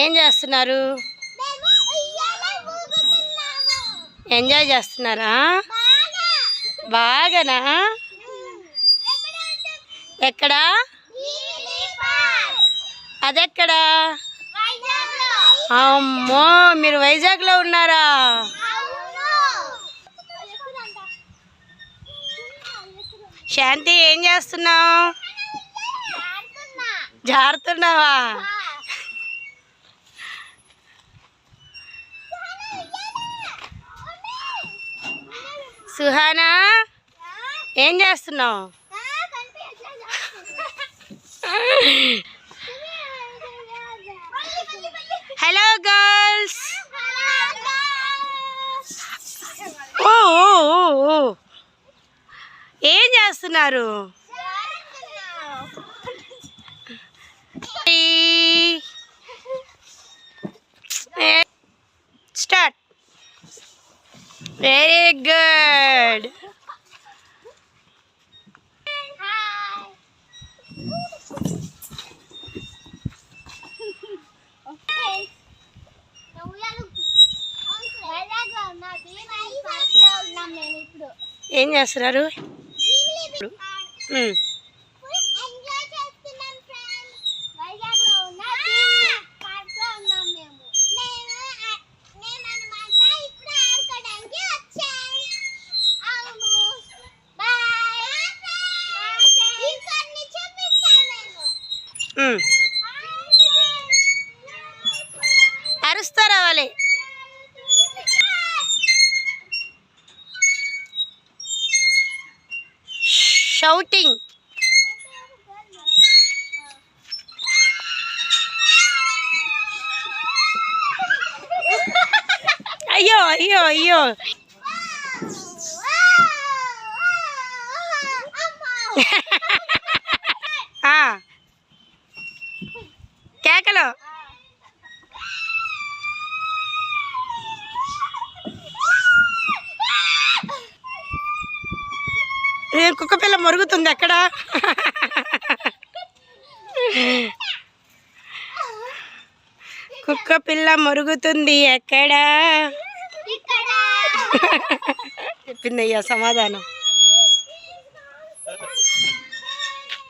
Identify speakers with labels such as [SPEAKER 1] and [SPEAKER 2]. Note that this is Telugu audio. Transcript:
[SPEAKER 1] ఏం చేస్తున్నారు? ఎంజాయ్ చేస్తున్నారా? బాగానా? ఎక్కడా? అదెక్కడా? అమ్మో మీరు వైజాగ్లో ఉన్నారా? శాంతి ఏం చేస్తున్నావు? జారుతున్నావా? సుహానా? ఏం చేస్తున్నావు? Hello girls. ఓ ఏం చేస్తున్నారు? స్టార్ట్. వెరీ గుడ్ ఏం చేస్తున్నారు? ఉమ్. అరుస్తా రావాలి షౌటింగ్ అయ్యో అయ్యో అయ్యో ఏ, కుక్క పిల్ల మరుగుతుంది ఎక్కడ కుక్క పిల్ల మరుగుతుంది ఎక్కడ చెప్పిందయ్యా సమాధానం.